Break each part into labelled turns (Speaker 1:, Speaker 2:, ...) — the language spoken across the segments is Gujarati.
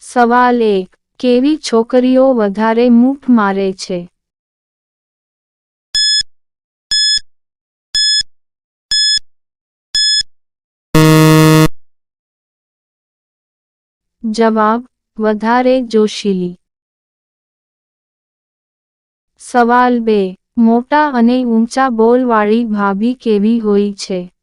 Speaker 1: સવાલ એક કેવી છોકરીઓ વધારે મૂઠ મારે છે? જવાબ, વધારે જોશીલી. સવાલ બે, મોટા અને ઊંચા બોલવાળી ભાભી કેવી હોય છે?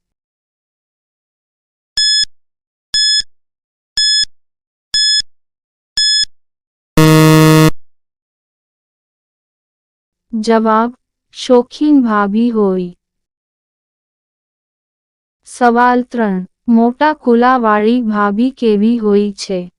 Speaker 1: જવાબ, શોખીન ભાભી હોય. સવાલ ત્રણ, મોટા કુલાવાળી ભાભી કેવી હોય છે?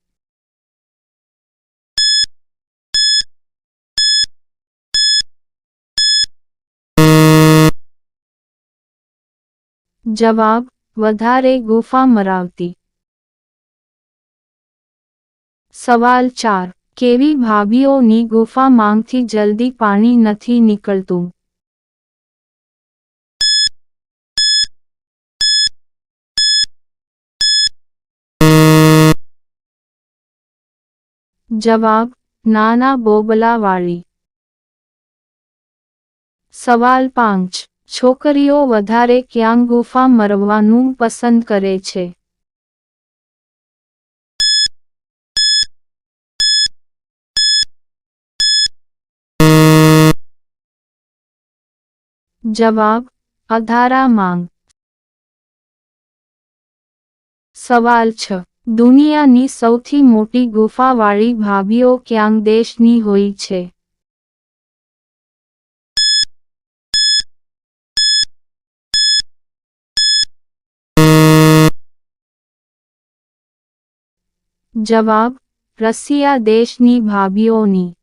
Speaker 1: જવાબ, વધારે ગુફા મરાવતી. સવાલ ચાર કેવી ભાભીઓની ગુફા માંગથી જલ્દી પાણી નથી નીકળતું? જવાબ, નાના બોબલાવાળી. સવાલ પાંચ, છોકરીઓ વધારે ક્યાં ગુફા મરવાનું પસંદ કરે છે? જવાબ અધારા માંગ. સવાલ છ. દુનિયાની સૌથી મોટી ગુફાવાળી ભાભીઓ ક્યાં દેશની હોય છે? જવાબ, રશિયા દેશની ભાભીઓની.